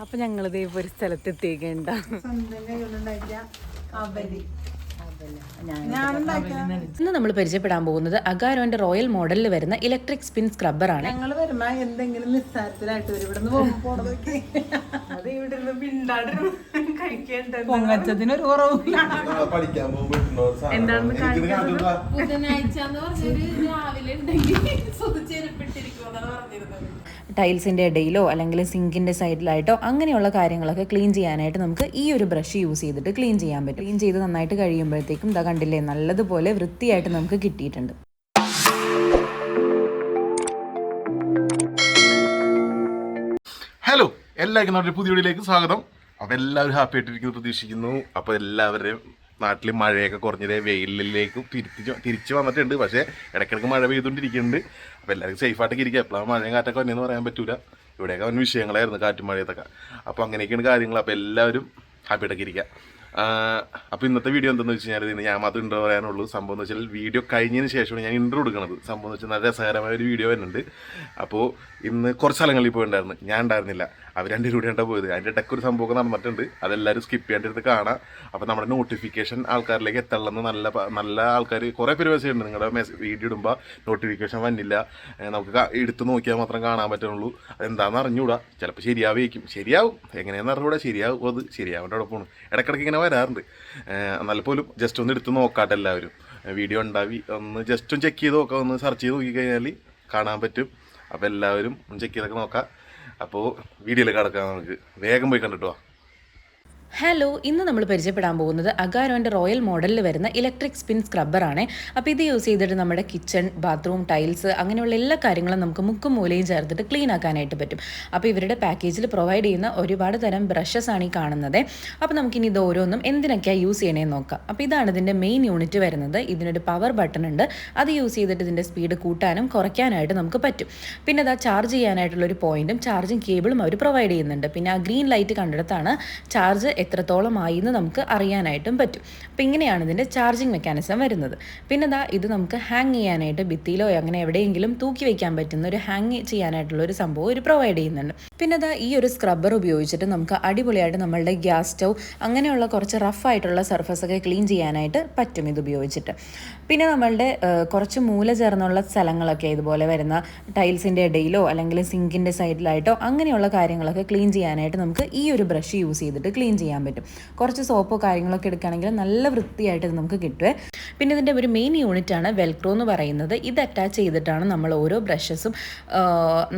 അപ്പൊ ഞങ്ങളിത് ഒരു സ്ഥലത്ത് എത്തിയേക്കണ്ട ഞാൻ ഇന്ന് നമ്മൾ പരിചയപ്പെടാൻ പോകുന്നത് അഗാരോന്റെ റോയൽ മോഡലിൽ വരുന്ന ഇലക്ട്രിക് സ്പിൻ സ്ക്രബ്ബർ ആണ് ഞങ്ങൾ വരുമ്പോ എന്തെങ്കിലും നിസ്സാരത്തിലായിട്ട് വരും. ഒരു കുറവില്ല എന്താണെന്ന് ബുധനാഴ്ച രാവിലെ ഉണ്ടെങ്കിൽ പറഞ്ഞിരുന്നത്. ടൈൽസിന്റെ ഇടയിലോ അല്ലെങ്കിൽ സിങ്കിന്റെ സൈഡിലായിട്ടോ അങ്ങനെയുള്ള കാര്യങ്ങളൊക്കെ ക്ലീൻ ചെയ്യാനായിട്ട് നമുക്ക് ഈ ഒരു ബ്രഷ് യൂസ് ചെയ്തിട്ട് ക്ലീൻ ചെയ്യാൻ പറ്റും. ക്ലീൻ ചെയ്ത് നന്നായിട്ട് കഴിയുമ്പോഴത്തേക്കും ഇതാ കണ്ടില്ലേ നല്ലതുപോലെ വൃത്തിയായിട്ട് നമുക്ക് കിട്ടിയിട്ടുണ്ട്. ഹലോ എല്ലാവർക്കും നമ്മുടെ പുതിയ വീഡിയോയിലേക്ക് സ്വാഗതം. അപ്പോൾ എല്ലാവരും ഹാപ്പി ആയിട്ടിരിക്കുന്നു പ്രതീക്ഷിക്കുന്നു. അപ്പോൾ എല്ലാവരുടെയും നാട്ടിൽ മഴയൊക്കെ കുറഞ്ഞതേ വെയിലിലേക്ക് തിരിച്ച് തിരിച്ച് വന്നിട്ടുണ്ട്. പക്ഷേ ഇടയ്ക്കിടയ്ക്ക് മഴ പെയ്തുകൊണ്ടിരിക്കുന്നുണ്ട്. അപ്പോൾ എല്ലാവർക്കും സേഫായിട്ടൊക്കെ ഇരിക്കുക. എപ്പോഴാണ് മഴയും കാറ്റൊക്കെ വന്നതെന്ന് പറയാൻ പറ്റൂല. ഇവിടെയൊക്കെ വന്ന വിഷയങ്ങളായിരുന്നു കാറ്റും മഴയത്തൊക്കെ അപ്പോൾ അങ്ങനെയൊക്കെയാണ് കാര്യങ്ങൾ. അപ്പോൾ എല്ലാവരും ഹാപ്പിയായിട്ടൊക്കെ ഇരിക്കുക. അപ്പോൾ ഇന്നത്തെ വീഡിയോ എന്തെന്ന് വെച്ച് കഴിഞ്ഞാൽ ഞാൻ മാത്രം ഇൻട്രോ പറയാനുള്ളൂ. സംഭവം എന്ന് വെച്ചാൽ വീഡിയോ കഴിഞ്ഞതിന് ശേഷമാണ് ഞാൻ ഇൻട്രോ കൊടുക്കുന്നത് സംഭവം എന്ന് വെച്ചാൽ നല്ല രസകരമായ ഒരു വീഡിയോ വരുന്നുണ്ട്. അപ്പോൾ ഇന്ന് കുറച്ച് സ്ഥലങ്ങളിൽ പോയിട്ടുണ്ടായിരുന്നു ഞാൻ ഉണ്ടായിരുന്നില്ല. അവർ രണ്ടുപേരും കൂടിയാണ് പോയത്. അതിന്റെ ഇടയ്ക്ക് ഒരു സംഭവം നടന്നിട്ടുണ്ട്. അതെല്ലാവരും സ്കിപ്പ് ചെയ്യാണ്ടിരുന്ന് കാണാം. അപ്പോൾ നമ്മുടെ നോട്ടിഫിക്കേഷൻ ആൾക്കാരിലേക്ക് എത്തണമെന്ന് നല്ല നല്ല ആൾക്കാർ കുറേ പേര് ഉണ്ട് നിങ്ങളുടെ വീഡിയോ ഇടുമ്പോൾ നോട്ടിഫിക്കേഷൻ വന്നില്ല. നമുക്ക് എടുത്ത് നോക്കിയാൽ മാത്രം കാണാൻ പറ്റുള്ളൂ അതെന്താണെന്ന് അറിഞ്ഞുകൂടാ ചിലപ്പോൾ ശരിയാവേക്കും. ശരിയാവും. എങ്ങനെയാണെന്ന് അറിഞ്ഞുകൂടാ ശരിയാവും അത്. ശരിയാവേണ്ട അവിടെ പോകണം ഇടയ്ക്കിടയ്ക്ക് ഇങ്ങനെ വരാറുണ്ട്. എന്നാൽ പോലും ജസ്റ്റ് ഒന്ന് എടുത്ത് നോക്കാട്ടെ എല്ലാവരും. വീഡിയോ ഉണ്ടാവി. ഒന്ന് ജസ്റ്റ് ഒന്ന് ചെക്ക് ചെയ്ത് നോക്കാം. ഒന്ന് സെർച്ച് ചെയ്ത് നോക്കിക്കഴിഞ്ഞാൽ കാണാൻ പറ്റും. അപ്പോൾ എല്ലാവരും ചെക്ക് ചെയ്തൊക്കെ നോക്കാം. അപ്പോൾ വീഡിയോയിൽ കിടക്കാം നമുക്ക്. വേഗം പോയി കണ്ടിട്ടോ? ഹലോ ഇന്ന് നമ്മൾ പരിചയപ്പെടാൻ പോകുന്നത് അഗാരോന്റെ റോയൽ മോഡലിൽ വരുന്ന ഇലക്ട്രിക് സ്പിൻ സ്ക്രബ്ബറാണ് അപ്പോൾ ഇത് യൂസ് ചെയ്തിട്ട് നമ്മുടെ കിച്ചൺ ബാത്റൂം ടൈൽസ് അങ്ങനെയുള്ള എല്ലാ കാര്യങ്ങളും നമുക്ക് മുക്കും മൂലയും ചേർത്തിട്ട് ക്ലീൻ ആക്കാനായിട്ട് പറ്റും. അപ്പോൾ ഇവരുടെ പാക്കേജിൽ പ്രൊവൈഡ് ചെയ്യുന്ന ഒരുപാട് തരം ബ്രഷസ് ആണ് ഈ കാണുന്നത്. അപ്പോൾ നമുക്കിനി ഇത് ഓരോന്നും എന്തിനൊക്കെയാണ് യൂസ് ചെയ്യണേന്ന് നോക്കാം. അപ്പോൾ ഇതാണ് ഇതിന്റെ മെയിൻ യൂണിറ്റ് വരുന്നത്. ഇതിനൊരു പവർ ബട്ടൺ ഉണ്ട്. അത് യൂസ് ചെയ്തിട്ട് ഇതിന്റെ സ്പീഡ് കൂട്ടാനും കുറയ്ക്കാനായിട്ട് നമുക്ക് പറ്റും. പിന്നെ അതാ ചാർജ് ചെയ്യാനായിട്ടുള്ള ഒരു പോയിന്റും ചാർജിങ് കേബിളും അവർ പ്രൊവൈഡ് ചെയ്യുന്നുണ്ട്. പിന്നെ ആ ഗ്രീൻ ലൈറ്റ് കണ്ടിടത്താണ് ചാർജ് എത്രത്തോളം ആയി എന്ന് നമുക്ക് അറിയാനായിട്ടും പറ്റും. അപ്പോൾ ഇങ്ങനെയാണ് ഇതിന്റെ ചാർജിങ് മെക്കാനിസം വരുന്നത്. പിന്നെ ദാ ഇത് നമുക്ക് ഹാങ് ചെയ്യാനായിട്ട് ഭിത്തിയിലോ അങ്ങനെ എവിടെയെങ്കിലും തൂക്കി വെക്കാൻ പറ്റുന്ന ഒരു ഹാങ് ചെയ്യാനായിട്ടുള്ള ഒരു സംഭവം ഒരു പ്രൊവൈഡ് ചെയ്യുന്നുണ്ട്. പിന്നെ ദാ ഈ ഒരു സ്ക്രബ്ബർ ഉപയോഗിച്ചിട്ട് നമുക്ക് അടിപൊളിയായിട്ട് നമ്മളുടെ ഗ്യാസ് സ്റ്റൗ അങ്ങനെയുള്ള കുറച്ച് റഫ് ആയിട്ടുള്ള സർഫസ് ഒക്കെ ക്ലീൻ ചെയ്യാനായിട്ട് പറ്റും ഇത് ഉപയോഗിച്ചിട്ട്. പിന്നെ നമ്മളുടെ കുറച്ച് മൂല ചേർന്നുള്ള സ്ഥലങ്ങളൊക്കെ ഇതുപോലെ വരുന്ന ടൈൽസിന്റെ ഇടയിലോ അല്ലെങ്കിൽ സിങ്കിന്റെ സൈഡിലായിട്ടോ അങ്ങനെയുള്ള കാര്യങ്ങളൊക്കെ ക്ലീൻ ചെയ്യാനായിട്ട് നമുക്ക് ഈ ഒരു ബ്രഷ് യൂസ് ചെയ്തിട്ട് ക്ലീൻ ചെയ്യാൻ പറ്റും. കുറച്ച് സോപ്പോ കാര്യങ്ങളൊക്കെ എടുക്കുകയാണെങ്കിൽ നല്ല വൃത്തിയായിട്ട് നമുക്ക് കിട്ടുവേ. പിന്നെ ഇതിന്റെ ഒരു മെയിൻ യൂണിറ്റ് ആണ് വെൽക്രോ എന്ന് പറയുന്നത്. ഇത് അറ്റാച്ച് ചെയ്തിട്ടാണ് നമ്മൾ ഓരോ ബ്രഷസും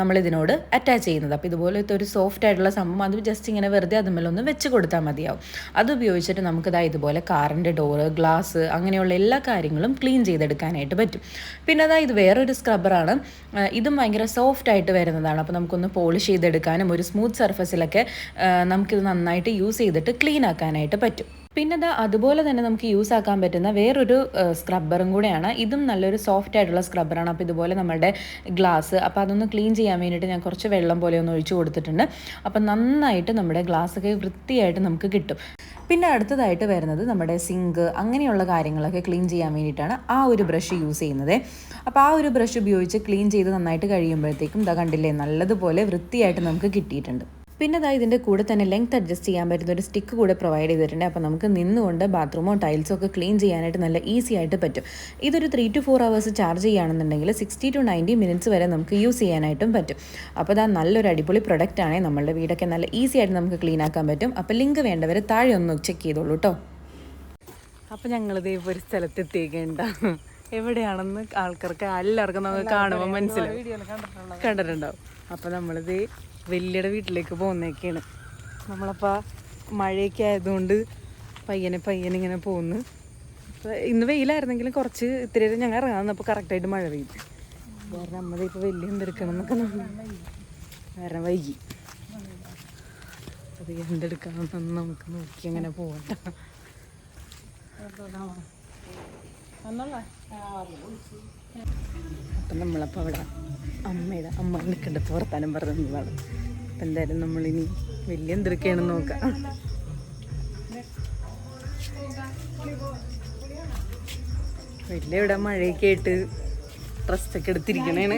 നമ്മൾ ഇതിനോട് അറ്റാച്ച് ചെയ്യുന്നത്. അപ്പോൾ ഇതുപോലത്തെ ഒരു സോഫ്റ്റ് ആയിട്ടുള്ള സംഭവം അത് ജസ്റ്റ് ഇങ്ങനെ വെറുതെ അതുമല്ലൊന്ന് വെച്ച് കൊടുത്താൽ മതിയാവും. അത് ഉപയോഗിച്ചിട്ട് നമുക്കിതാ ഇതുപോലെ കാറിന്റെ ഡോറ് ഗ്ലാസ് അങ്ങനെയുള്ള എല്ലാ കാര്യങ്ങളും ക്ലീൻ ചെയ്തെടുക്കാനായിട്ട് പറ്റും. പിന്നെ അതാ ഇത് വേറൊരു സ്ക്രബ്ബറാണ് ഇതും ഭയങ്കര സോഫ്റ്റ് ആയിട്ട് വരുന്നതാണ്. അപ്പോൾ നമുക്കൊന്ന് പോളിഷ് ചെയ്തെടുക്കാനും ഒരു സ്മൂത്ത് സർഫസിലൊക്കെ നമുക്കിത് നന്നായിട്ട് യൂസ് ചെയ്തിട്ട് ക്ലീൻ ആക്കാനായിട്ട് പറ്റും. പിന്നെ ദാ അതുപോലെ തന്നെ നമുക്ക് യൂസ് ആക്കാൻ പറ്റുന്ന വേറൊരു സ്ക്രബ്ബറും കൂടെയാണ്. ഇതും നല്ലൊരു സോഫ്റ്റ് ആയിട്ടുള്ള സ്ക്രബ്ബറാണ് അപ്പോൾ ഇതുപോലെ നമ്മുടെ ഗ്ലാസ് അപ്പോൾ അതൊന്ന് ക്ലീൻ ചെയ്യാൻ വേണ്ടിയിട്ട് ഞാൻ കുറച്ച് വെള്ളം പോലെ ഒന്ന് ഒഴിച്ചു കൊടുത്തിട്ടുണ്ട്. അപ്പോൾ നന്നായിട്ട് നമ്മുടെ ഗ്ലാസ് ഒക്കെ വൃത്തിയായിട്ട് നമുക്ക് കിട്ടും. പിന്നെ അടുത്തതായിട്ട് വരുന്നത് നമ്മുടെ സിങ്ക് അങ്ങനെയുള്ള കാര്യങ്ങളൊക്കെ ക്ലീൻ ചെയ്യാൻ വേണ്ടിയിട്ടാണ് ആ ഒരു ബ്രഷ് യൂസ് ചെയ്യുന്നത്. അപ്പോൾ ആ ഒരു ബ്രഷ് ഉപയോഗിച്ച് ക്ലീൻ ചെയ്ത് നന്നായിട്ട് കഴിയുമ്പോഴത്തേക്കും ഇതാ കണ്ടില്ലേ നല്ലതുപോലെ വൃത്തിയായിട്ട് നമുക്ക് കിട്ടിയിട്ടുണ്ട്. പിന്നെ അതായത് ഇതിന്റെ കൂടെ തന്നെ ലെങ്ത് അഡ്ജസ്റ്റ് ചെയ്യാൻ പറ്റുന്ന ഒരു സ്റ്റിക്ക് കൂടെ പ്രൊവൈഡ് ചെയ്തിട്ടുണ്ട്. അപ്പോൾ നമുക്ക് നിന്നുകൊണ്ട് ബാത്റൂമോ ടൈൽസോ ഒക്കെ ക്ലീൻ ചെയ്യാനായിട്ട് നല്ല ഈസി ആയിട്ട് പറ്റും. ഇതൊരു three to four hours charge ചെയ്യുകയാണെന്നുണ്ടെങ്കിൽ സിക്സ്റ്റി ടു നയന്റി മിനിറ്റ്സ് വരെ നമുക്ക് യൂസ് ചെയ്യാനായിട്ടും പറ്റും. അപ്പോൾ അതാ നല്ലൊരു അടിപൊളി പ്രൊഡക്റ്റ് ആണ് നമ്മളുടെ വീടൊക്കെ നല്ല ഈസി ആയിട്ട് നമുക്ക് ക്ലീൻ ആക്കാൻ പറ്റും. അപ്പോൾ ലിങ്ക് വേണ്ടവർ താഴെ ഒന്ന് ചെക്ക് ചെയ്തോളൂ കേട്ടോ അപ്പോൾ ഞങ്ങളിതേ ഒരു സ്ഥലത്ത് എത്തിയേക്കണ്ട. എവിടെയാണെന്ന് ആൾക്കാർക്ക് എല്ലാവർക്കും നമുക്ക് കാണുമ്പോൾ മനസ്സിലാവും. കണ്ടിട്ടുണ്ടാവും. അപ്പോൾ നമ്മളിത് വലിയുടെ വീട്ടിലേക്ക് പോകുന്നേക്കാണ് നമ്മളപ്പോൾ മഴയൊക്കെ ആയതുകൊണ്ട് പയ്യനെ പയ്യനെ ഇങ്ങനെ പോകുന്നു ഇന്ന് വെയിലായിരുന്നെങ്കിലും കുറച്ച് ഇത്തിരി നേരം ഞങ്ങൾ ഇറങ്ങാൻ അപ്പോൾ കറക്റ്റായിട്ട് മഴ പെയ്തു. കാരണം അമ്മ ഇപ്പോൾ വലിയ എന്തെടുക്കണം എന്നൊക്കെ കാരണം വൈകി. അത് എന്തെടുക്കണം നമുക്ക് നോക്കി അങ്ങനെ പോകട്ടെ അപ്പം നമ്മളപ്പോൾ അവിടെ അമ്മയുടെ അമ്മ നിൽക്കേണ്ട പുറത്താനും പറഞ്ഞതാണ് അപ്പം എന്തായാലും നമ്മളിനി വലിയ എന്തൊക്കെയാണെന്ന് നോക്കാം. വലിയ ഇവിടെ മഴയൊക്കെ ആയിട്ട് ഡ്രസ്സൊക്കെ എടുത്തിരിക്കണേണ്.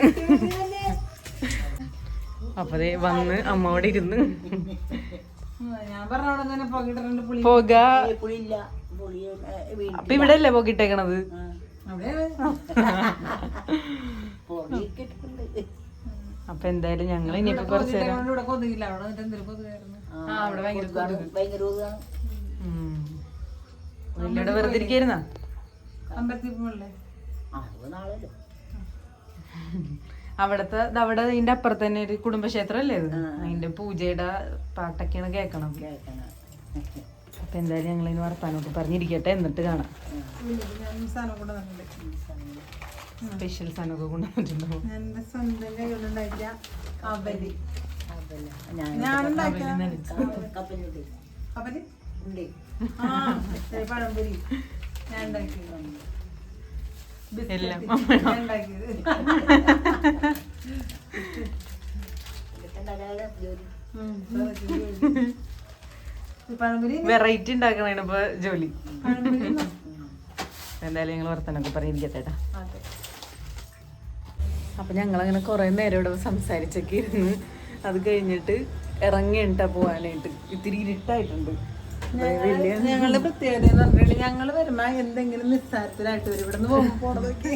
അപ്പൊ അതെ വന്ന് അമ്മയോടെ ഇരുന്ന് പോകാ. അവിടെ അപ്പൊ ഇവിടെ അല്ലേ പോകിട്ടേക്കണത് അപ്പൊ എന്തായാലും ഞങ്ങൾ ഇനിയിപ്പോ കുറച്ച് നേരം അവിടെ ഭയങ്കര വെറുതെ ഇരിക്കായിരുന്നാ അവിടത്തെ അവിടെ ഇതിന്റെ അപ്പുറത്ത് തന്നെ ഒരു കുടുംബക്ഷേത്രം അല്ലേ അതിന്റെ പൂജയുടെ പാട്ടൊക്കെയാണ് കേക്കണം അപ്പൊ എന്തായാലും ഞങ്ങൾ ഇനി വർത്താനമൊക്കെ പറഞ്ഞിരിക്കട്ടെ എന്നിട്ട് കാണാം. സ്പെഷ്യൽ സാധനമൊക്കെ കൊണ്ടുവന്നിട്ടുണ്ടാവും എന്റെ സ്വന്തം അവൽ. ഞാൻ അവൽ പഴംപൊരി. എല്ലാം ഉണ്ടാക്കിയത്. വെറൈറ്റി ഉണ്ടാക്കണേണ് ഇപ്പൊ ജോലി. എന്തായാലും ഞങ്ങൾ വർത്തനൊക്കെ പറഞ്ഞിരിക്കട്ടെ ട്ടാ. അപ്പൊ ഞങ്ങളങ്ങനെ കുറെ നേരം ഇവിടെ സംസാരിച്ചൊക്കെ ഇരുന്ന് അത് കഴിഞ്ഞിട്ട് ഇറങ്ങിയിട്ടാ പോവാനായിട്ട്. ഇത്തിരി ഇരുട്ടായിട്ടുണ്ട്. വലിയ ഞങ്ങളുടെ പ്രത്യേകത എന്ന് പറഞ്ഞിട്ടുണ്ടെങ്കിൽ ഞങ്ങൾ വരുമ്പോ എന്തെങ്കിലും നിസ്സാരത്തിലായിട്ട് വരും. ഇവിടെ നിന്ന് പോകുമ്പോ പോണതൊക്കെ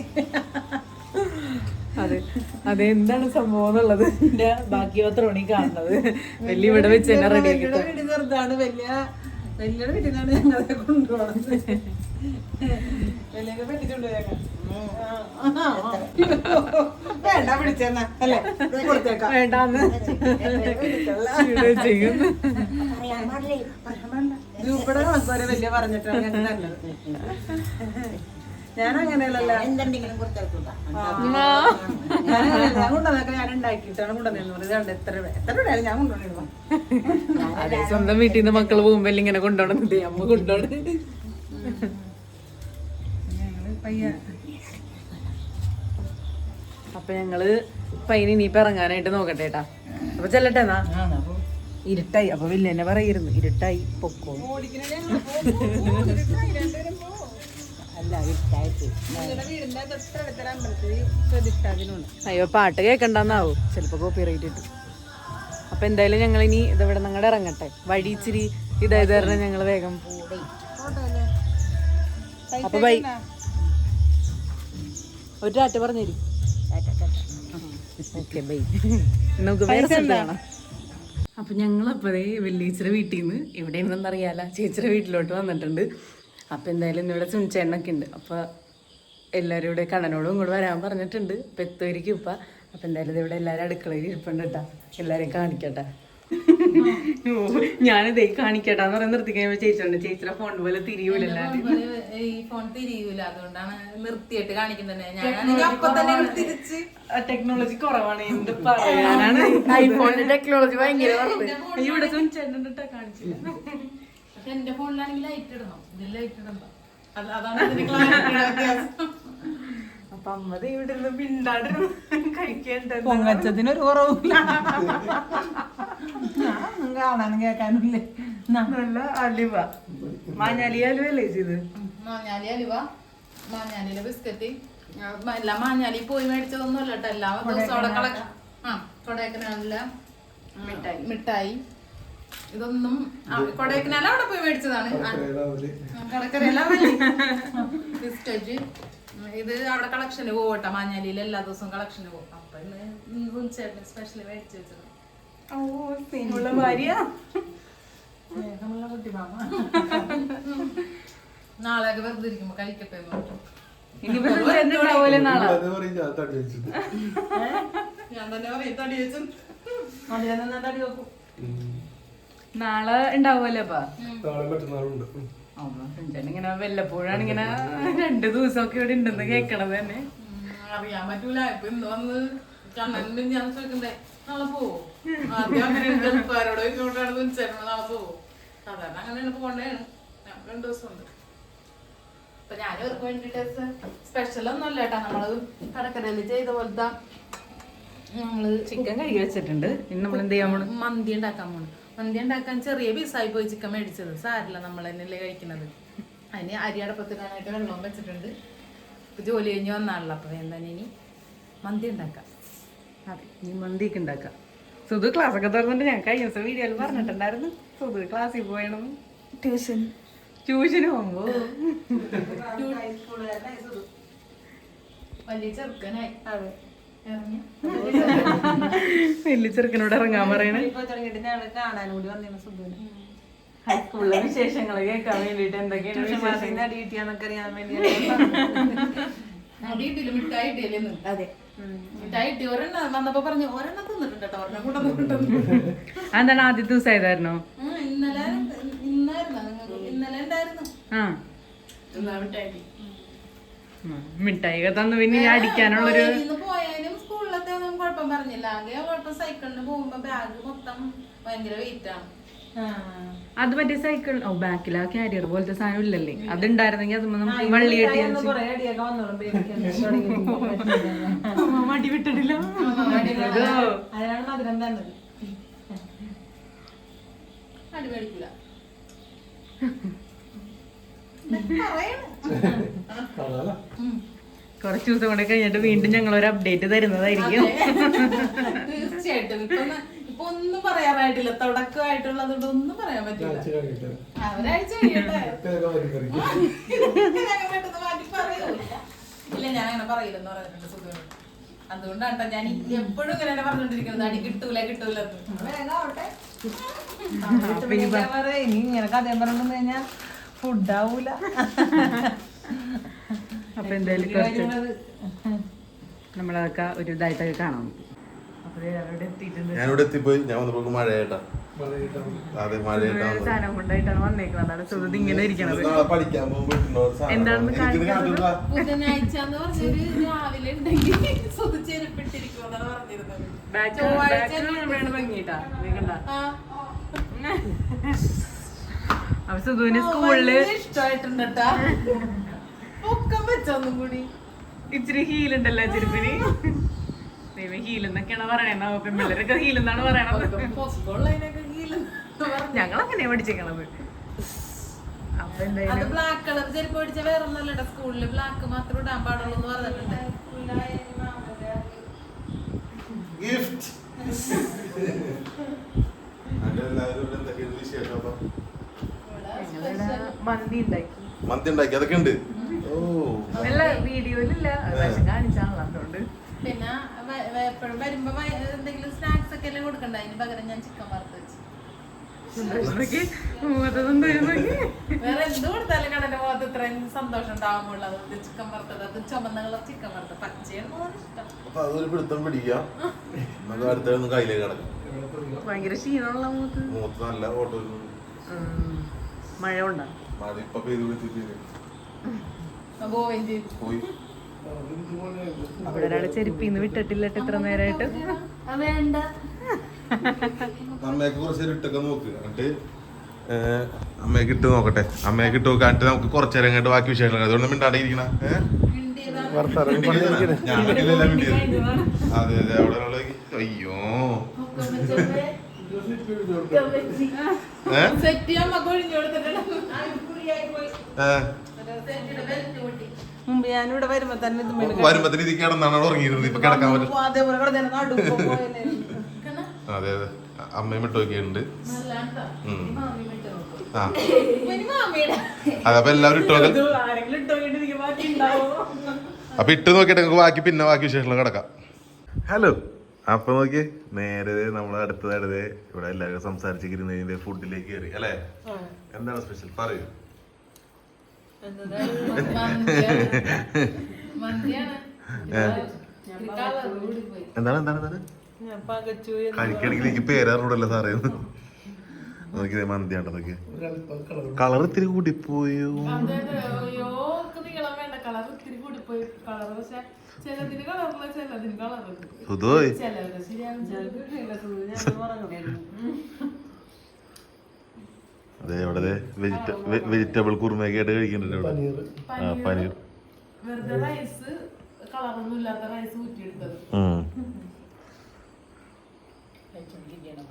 അതെ. എന്താണ് സംഭവം എന്നുള്ളത്? എന്റെ ബാക്കി പത്രമാണ് ഈ കാണുന്നത്. വലിയ ഇവിടെ വെച്ച് തന്നെ റെഡി ചെറുതാണ് വലിയ വലിയുടെ വീട്ടിൽ നിന്നാണ് ഞങ്ങളെ കൊണ്ടുപോകുന്നത് പെട്ടിട്ടുണ്ട് വേണ്ട പിടിച്ചെന്നാ അല്ലേ? കൊടുത്തേക്കാം. വേണ്ടാന്ന്. ചെയ്യുന്നു. വലിയ പറഞ്ഞിട്ടാണ് നല്ലത് ഞാൻ അങ്ങനെയല്ലല്ലോ എന്തെങ്കിലും കൊടുത്തേക്കൂട്ടാ ഞാൻ കൊണ്ടുവന്നൊക്കെ ഉണ്ടാക്കിയിട്ടാണ് എത്ര എത്ര ഞാൻ കൊണ്ടുവന്നിരുന്നു സ്വന്തം വീട്ടിൽ നിന്ന് മക്കൾ പോകുമ്പോ ഇങ്ങനെ കൊണ്ടുപോകണത് അമ്മ പയ്യ അപ്പൊ ഞങ്ങൾ പയ്യന് ഇനിയിപ്പൊ ഇറങ്ങാനായിട്ട് നോക്കട്ടെ ഏട്ടാ അപ്പൊ ചെല്ലട്ടെ എന്നാ? ഇരുട്ടായി. അപ്പൊ വലിയ പറയിരുന്നു ഇരുട്ടായി പൊക്കോ അയ്യോ പാട്ട് കേൾക്കണ്ടെന്നാവും ചിലപ്പോ കോപ്പി റൈറ്റ് കിട്ടും. അപ്പൊ എന്തായാലും ഞങ്ങൾ ഇനി ഇതിവിടെ നിങ്ങളുടെ ഇറങ്ങട്ടെ. വഴി ഇച്ചിരി ഇതായത് കാരണം ഞങ്ങൾ വേഗം അപ്പൊ ബൈ ഒരു ടാറ്റ പറഞ്ഞേരി ഓക്കെ ബൈ. നമുക്ക് വേറെ കാണാം. അപ്പൊ ഞങ്ങളപ്പോഴേ വെല്ലീച്ചിയുടെ വീട്ടിൽ നിന്ന് അറിയാല ചേച്ചിയുടെ വീട്ടിലോട്ട് വന്നിട്ടുണ്ട്. അപ്പൊ എന്തായാലും ഇന്നിവിടെ ചുണിച്ചേണ്ണൊക്കെ ഉണ്ട്. അപ്പോൾ എല്ലാവരും ഇവിടെ കണ്ണനോടും ഇങ്ങോട്ട് വരാൻ പറഞ്ഞിട്ടുണ്ട്. അപ്പൊ എത്തുമായിരിക്കും ഇപ്പം. അപ്പം എന്തായാലും ഇതിവിടെ ഇവിടെ എല്ലാവരും അടുക്കളയിൽ ഇരിപ്പുണ്ട് കേട്ടോ. എല്ലാവരെയും കാണിക്കട്ടെ. ഞാനിത് ഞാനിതേ കാണിക്കട്ടാന്ന് പറയാൻ നിർത്തി കഴിയുമ്പോൾ ചേച്ചിയുണ്ട്. ചേച്ചിയുടെ ഫോൺ പോലെ തിരിയൂലല്ലോ ഈ ഫോൺ തിരിയൂല. അതുകൊണ്ടാണ് നിർത്തിയിട്ട് കാണിക്കുന്നത്. ഞാനാണെങ്കിൽ അപ്പൊ തന്നെ ഇങ്ങട് തിരിച്ച് ടെക്നോളജി കുറവാണ്. എന്ത് പറയാനാണ്? ഐഫോണിന്റെ ടെക്നോളജി ഭയങ്കര ഇവിടെ കാണിച്ചില്ല. പക്ഷെ എന്റെ ഫോണിലാണെങ്കിൽ ലൈറ്റ് ഇടണം. ഇതിൽ ലൈറ്റ് ഇടണ്ട. അത് അതാണ് ഇതിന് അപ്പൊ ഇവിടെ ഇരുന്ന് പൊങ്ങച്ചത്തിനൊരു കുറവില്ല കാണാനും കേക്കാനുമില്ലേ നല്ല അലുവ. മാഞ്ഞാലി അലുവല്ലേ ചെയ്ത് മാഞ്ഞാലി അലുവ. മാഞ്ഞാലിയിലെ ബിസ്ക്കറ്റ് എല്ലാം മാഞ്ഞാലി പോയി മേടിച്ചതൊന്നും അല്ല കേട്ടോ. എല്ലാ ദിവസവും അവിടെ കളക്ഷൻ ആ മിഠായി. മിഠായി. ഇതൊന്നും കൊടൈക്കനാൽ അവിടെ പോയി മേടിച്ചതാണ്. ബിസ്ക്കറ്റ് ഇത് അവിടെ കളക്ഷന് പോകട്ടെ മാഞ്ഞാലിയിൽ എല്ലാ ദിവസവും കളക്ഷന് പോകും അപ്പൊ ഇന്ന് സ്പെഷ്യലി സ്പെഷ്യൽ മേടിച്ചു വെച്ചത്. ഓ ഭാര്യ. സ്നേഹമുള്ള നാളെയൊക്കെ വെറുതെ ഇരിക്കുമ്പോ കഴിക്കട്ടെ. ഇനി ഉണ്ടാവൂലേ നാളെ? ഞാൻ തന്നെ പറയും തടി വെച്ചു. നന്നായിട്ട് അടി വെക്കും. നാളെ ഉണ്ടാവുമല്ലോ അപ്പൊ. ഇങ്ങനെ വല്ലപ്പോഴാണ് ഇങ്ങനെ രണ്ടു ദിവസമൊക്കെ ഇവിടെ ഉണ്ടെന്ന് കേക്കണത് തന്നെ. അറിയാൻ പറ്റൂല. ഇപ്പൊ കണ്ണൻ ഞാൻ ചോദിക്കണ്ടേ? നാളെ പോവോ? ആദ്യം അങ്ങനെ ഗൾഫുകാരോട് ഇങ്ങോട്ടാണ് വിളിച്ചായിരുന്നു നാളെ പോവോ? സാധാരണ അങ്ങനെയാണ് പോകണ്ടേണ്. ഞാൻ രണ്ടു ദിവസം ഉണ്ട് അപ്പൊ ഞാൻ ഇവർക്ക് വേണ്ടിട്ട് സ്പെഷ്യൽ ഒന്നും അല്ല കേട്ടാ. നമ്മൾ കടക്കരയിൽ ചെയ്ത പോലത്തെ. നമ്മൾ ചിക്കൻ കഴുകി വെച്ചിട്ടുണ്ട്. ഇനി നമ്മൾ എന്ത് ചെയ്യാൻ മന്തി ഉണ്ടാക്കാൻ പോണു. മന്തി ഉണ്ടാക്കാൻ ചെറിയ പീസായി പോയി ചിക്കൻ മേടിച്ചത്. സാരില്ല നമ്മൾ തന്നെയല്ലേ കഴിക്കുന്നത്. അതിന് അരി കാണാനായിട്ട് വെള്ളവും വെച്ചിട്ടുണ്ട്. ഇപ്പൊ ജോലി കഴിഞ്ഞ് വന്നാണല്ലോ അപ്പൊ എന്താ ഇനി മന്തി ഉണ്ടാക്കാം. അതെ ഇനി മന്തിയൊക്കെ ഉണ്ടാക്കാം. സുധു ക്ലാസ് ഒക്കെ തുറന്നിട്ട് ഞാൻ കഴിഞ്ഞ ദിവസം വീഡിയോയിൽ പറഞ്ഞിട്ടുണ്ടായിരുന്നു. സുധു ക്ലാസ്സിൽ പോയണം. ട്യൂഷൻ ട്യൂഷന് പോകുമ്പോ. വലിയ ചെറുക്കനായി. ഇറങ്ങി വലിയ ചെറുക്കനോട് ഇറങ്ങാൻ പറയണേ. കാണാനും കൂടി വന്നിരുന്നു സുധുവിന് ഹൈസ്കൂളിലെ വിശേഷങ്ങൾ കേൾക്കാൻ വേണ്ടിട്ട് എന്തൊക്കെയാണ് വിശേഷം അടി കിട്ടിയാന്നൊക്കെ അറിയാൻ വേണ്ടി അടി കിട്ടിയില്ല മിഠായി കിട്ടിയില്ലെന്ന് അതെ. ഇന്നലെ ഇന്നലെ ഉണ്ടായിരുന്നു. ആ. മിഠായി തന്നു പിന്നെ അടിക്കാനുള്ളൊരു ഒന്നും കുഴപ്പം പറഞ്ഞില്ല. ആകെ കുഴപ്പം സൈക്കിളിന് പോകുമ്പോ ബാഗ് മൊത്തം ഭയങ്കര വെയിറ്റ് ആണ് അത് മറ്റേ സൈക്കിൾ ഓ ബാക്കിൽ ആ കാരിയർ പോലത്തെ സാധനം ഇല്ലല്ലേ? അത് ഉണ്ടായിരുന്നെങ്കിൽ അത് നമുക്ക് വള്ളി മടി വിട്ടിട്ടില്ല. അതിനാണ് മധുരം തന്നത്. അടി മേടിക്കില്ല കുറച്ച് ദിവസം കൂടെ കഴിഞ്ഞിട്ട് വീണ്ടും ഞങ്ങൾ ഒരു അപ്ഡേറ്റ് തരുന്നതായിരിക്കും. തീർച്ചയായിട്ടും. ഇപ്പൊ ഒന്ന് പറയാറായിട്ടില്ല. തുടക്കമായിട്ടുള്ളതുകൊണ്ട് ഒന്നും പറയാൻ പറ്റില്ല. ഒരാഴ്ച കഴിയട്ടെ. ഇല്ല ഞാൻ അങ്ങനെ പറയില്ലെന്ന് പറഞ്ഞിട്ടുണ്ട് സുഖം അതുകൊണ്ടാണ് ഞാൻ എപ്പോഴും ഇങ്ങനെ തന്നെ പറഞ്ഞോണ്ടിരിക്കുന്നത്. അടി കിട്ടൂല കിട്ടൂല ഇനി ഇങ്ങനെ കഥ പറഞ്ഞു കഴിഞ്ഞാൽ ഫുഡാവൂല അപ്പൊ എന്തായാലും കുറച്ച് നമ്മളതൊക്കെ ഒരു ഇതായിട്ടൊക്കെ കാണാം. ഞാനിവിടെ എത്തിപ്പോയി. ഞാൻ വന്നപ്പോ മഴയേട്ടാ അതെ മഴയേട്ടാണ് സാധനം കൊണ്ടായിട്ടാണ് വന്നേക്കുന്നത് അതാണ് സുഹൃത്ത് ഇങ്ങനെ ഇരിക്കണത്. പഠിക്കാൻ. എന്താണെന്ന്. അപ്പൊ സുധുവിന് സ്കൂളിൽ ട്ടാ. പൊക്കം വെച്ചൊന്നും കൂടി. ഇച്ചിരി ഹീൽ ഉണ്ടല്ലോ ചെരുപ്പിന്. ദൈവം ഹീൽ എന്നൊക്കെയാണ് പറയണത്. പെൺപിള്ളേരൊക്കെ ഹീൽ എന്നാണ് പറയണത്. ഞങ്ങൾ അങ്ങനെ പഠിച്ചേക്കണത്. അത് ബ്ലാക്ക് കളർ ചെരുപ്പ് പഠിച്ച വേറെ ഒന്നല്ലട്ടോ സ്കൂളിൽ ബ്ലാക്ക് മാത്രം ഇടാൻ പാടുള്ളൂ എന്ന് പറഞ്ഞിട്ടുണ്ട്. ഗിഫ്റ്റ് മന്തി ഉണ്ടാക്കി. മന്തി ഉണ്ടാക്കി. അതൊക്കെ ഉണ്ട്. വീഡിയോയിലില്ല. പക്ഷെ കാണിച്ചാണല്ലോ അതുകൊണ്ട് പിന്നെ എപ്പോഴും വരുമ്പോ എന്തെങ്കിലും സ്നാക്സ് ഒക്കെ അല്ലേ കൊടുക്കണ്ട? അതിന് പകരം ഞാൻ ചിക്കൻ വറുത്ത് വെച്ചു. സന്തോഷത്തോടെ മൂത്തതൊന്നും വേറെ എന്ത് കൊടുത്താലും കടന്റെ മുഖത്ത് ഇത്രയും സന്തോഷം ഉണ്ടാകുമ്പോൾ അത് ചിക്കൻ വറുത്തത്. ചുമന്ന കളർ ചിക്കൻ പച്ചയാണ് ഭയങ്കര ക്ഷീണമുള്ള മൂത്ത് നല്ല ഓട്ടോ. മഴ ഉണ്ടോ മഴ ഇപ്പൊ പെയ്ത് അവിടെ ഒരാളെ ചെരുപ്പിന്ന് വിട്ടിട്ടില്ല ഇത്ര നേരമായിട്ട് അമ്മയൊക്കെ കുറച്ച് ഇട്ടൊക്കെ നോക്ക്. എന്നിട്ട് അമ്മയൊക്കെ ഇട്ട് നോക്കട്ടെ. അമ്മയൊക്കെ ഇട്ട് നോക്കുക എന്നിട്ട് നമുക്ക് കുറച്ച് നേരം കേട്ട് ബാക്കി വിശേഷങ്ങൾ അതുകൊണ്ട് മിണ്ടാടിയിരിക്കണ. അതെ അതെ. അവിടെ അയ്യോ. ഏഹ്, വരുമ്പോ തന്നെ ഇത് മേടിക്കും. വരുമ്പത്തിന് ഇത് കിടന്നാണ് അവിടെ ഉറങ്ങിയിരുന്നത്. ഇപ്പൊ കിടക്കാൻ പറ്റും. അതേപോലെ കിടന്നേനെ നടുക്ക് പോയല്ലേ. കാരണം അതെ അതെ. അമ്മയും വിട്ട് ആ. അതപ്പൊ എല്ലാവരും ഇട്ട് നോക്കാം. ആരെങ്കിലും ഇട്ടോണ്ട് എനിക്ക് അപ്പൊ ഇട്ട് നോക്കിയിട്ട് നമുക്ക് ബാക്കി പിന്നെ ബാക്കി വിശേഷങ്ങൾ കിടക്കാം. ഹലോ. അപ്പൊ നോക്കി നേരെ നമ്മൾ അടുത്തതായിട്ട് ഇവിടെ എല്ലാവരും സംസാരിച്ചിരിക്കുന്നതിന്റെ ഫുഡിലേക്ക് കയറി അല്ലേ? എന്താണ് സ്പെഷ്യൽ പറയൂ മന്തിയാണ്. മന്തിയാണ് ഇത്തിരി colour കൂടി പോയി. എന്താണ് എന്താണ് എന്താണ്? കഴിക്കണമെങ്കിൽ എനിക്ക് പേരറിഞ്ഞൂടല്ലോ സാറേ. നോക്കിയത് മന്തിയാണ്ടോ നോക്കി കളർ ഇത്തിരി കൂടിപ്പോയോ? അതെ, അതെ ഇവിടെ വെജിറ്റബിൾ കുറുമയൊക്കെ ആയിട്ട് കഴിക്കുന്നുണ്ട് ഇവിടെ. ആ പനീർ. വെറുതെ റൈസ് കളറൊന്നും ഇല്ലാത്ത റൈസ് ഊറ്റിയെടുത്തത്. ഉം.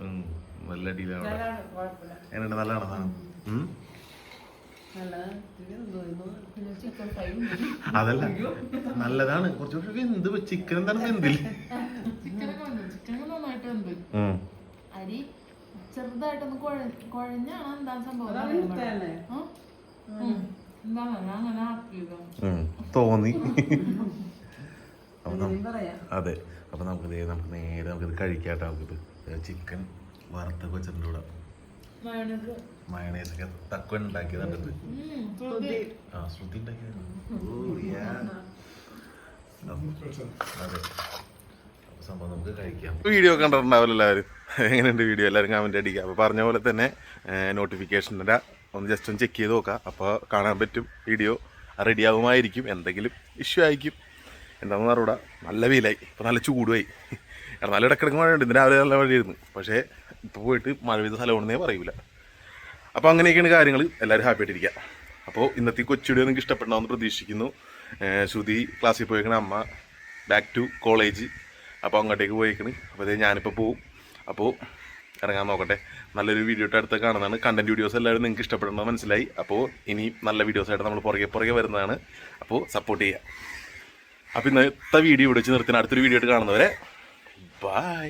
ഉം. നല്ല അടിയിലാണ് എന്നുണ്ട് നല്ലതാണോ സാധനം അതല്ല. നല്ലതാണ്. കുറച്ചുകൂടി എന്ത് ചിക്കൻ എന്താണ് വെന്തില്ല ചിക്കനൊക്കെ വന്നു ചിക്കൻ നന്നായിട്ട് വന്നു ഉം. അരി ചെറുതായിട്ടൊന്ന് കുഴ കുഴഞ്ഞാണ് എന്താ സംഭവം തോന്നി. അതെ. അപ്പൊ നമുക്ക് ദേ നമുക്ക് നേരെ നമുക്കിത് കഴിക്കാട്ടോ നമുക്കിത്. ചിക്കൻ വറുത്ത വെച്ചിട്ടുണ്ട് കൂടെ. മയോണൈസ്. മയണൈസ് ഒക്കെ തക്ക ഉണ്ടാക്കിയതുണ്ട് ഉം, ശ്രുതി. ആ ശ്രുതി ഉണ്ടാക്കിയതാണ്. അതെ. സംഭവം വീഡിയോ കണ്ടിട്ടുണ്ടാവില്ല എല്ലാവരും. എങ്ങനെയുണ്ട് വീഡിയോ? എല്ലാവരും കമന്റ് അടിക്കുക. അപ്പോൾ പറഞ്ഞ പോലെ തന്നെ നോട്ടിഫിക്കേഷന്റെ ഒന്ന് ജസ്റ്റ് ഒന്ന് ചെക്ക് ചെയ്ത് നോക്കാം അപ്പോൾ കാണാൻ പറ്റും വീഡിയോ. റെഡി ആകുമായിരിക്കും എന്തെങ്കിലും ഇഷ്യൂ ആയിരിക്കും. എന്താണെന്ന് അറിയൂടാ നല്ല വെയിലായി. ഇപ്പോൾ നല്ല ചൂടുമായി. കാരണം നല്ല ഇടക്കിടക്ക് മഴയുണ്ട്. ഇന്ന് രാവിലെ നല്ല മഴയായിരുന്നു. പക്ഷേ ഇപ്പോൾ പോയിട്ട് മഴ പെയ്ത സ്ഥലമാണെന്നേ പറയൂല. അപ്പോൾ അങ്ങനെയൊക്കെയാണ് കാര്യങ്ങൾ എല്ലാവരും ഹാപ്പി ആയിട്ടിരിക്കുക. അപ്പോൾ ഇന്നത്തെ ഈ കൊച്ചുകൂടി നിങ്ങൾക്ക് ഇഷ്ടപ്പെടണമെന്ന് പ്രതീക്ഷിക്കുന്നു. ശ്രുതി ക്ലാസ്സിൽ പോയേക്കണ അമ്മ. ബാക്ക് ടു കോളേജ് അപ്പോൾ അങ്ങോട്ടേക്ക് പോയേക്കണ്. അപ്പോൾ അതേ ഞാനിപ്പോൾ പോവും. അപ്പോൾ ഇറങ്ങാൻ നോക്കട്ടെ. നല്ലൊരു വീഡിയോ അടുത്ത് കാണുന്നതാണ്. കണ്ടന്റ് വീഡിയോസ് എല്ലാവരും നിങ്ങൾക്ക് ഇഷ്ടപ്പെടണമെന്ന് മനസ്സിലായി. അപ്പോൾ ഇനി നല്ല വീഡിയോസ് ആയിട്ട് നമ്മൾ പുറകെ പുറകെ വരുന്നതാണ്. അപ്പോൾ സപ്പോർട്ട് ചെയ്യുക അപ്പോൾ ഇന്നത്തെ വീഡിയോ ഇവിടെ വെച്ച് നിർത്തുന്ന അടുത്തൊരു വീഡിയോ ആയിട്ട് കാണുന്നവരെ ബൈ